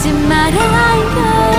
거짓말을 알려